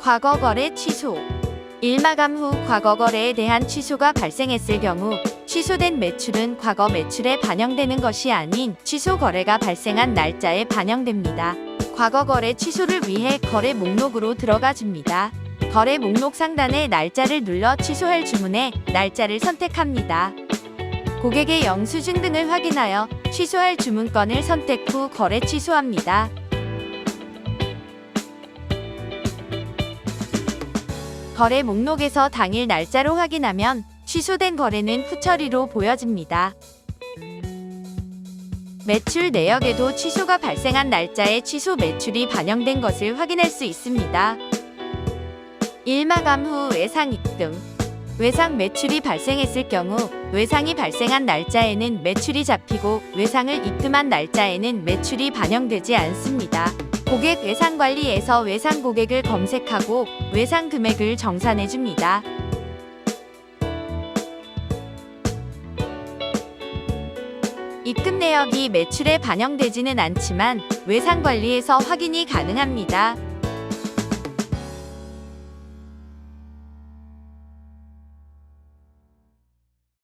과거 거래 취소. 일마감 후 과거 거래에 대한 취소가 발생했을 경우 취소된 매출은 과거 매출에 반영되는 것이 아닌 취소 거래가 발생한 날짜에 반영됩니다. 과거 거래 취소를 위해 거래 목록으로 들어가 줍니다. 거래 목록 상단에 날짜를 눌러 취소할 주문에 날짜를 선택합니다. 고객의 영수증 등을 확인하여 취소할 주문건을 선택 후 거래 취소합니다. 거래 목록에서 당일 날짜로 확인하면 취소된 거래는 후처리로 보여집니다. 매출 내역에도 취소가 발생한 날짜에 취소 매출이 반영된 것을 확인할 수 있습니다. 일 마감 후 외상 입금 외상 매출이 발생했을 경우 외상이 발생한 날짜에는 매출이 잡히고 외상을 입금한 날짜에는 매출이 반영되지 않습니다. 고객 외상 관리에서 외상 고객을 검색하고 외상 금액을 정산해 줍니다. 입금 내역이 매출에 반영되지는 않지만 외상 관리에서 확인이 가능합니다.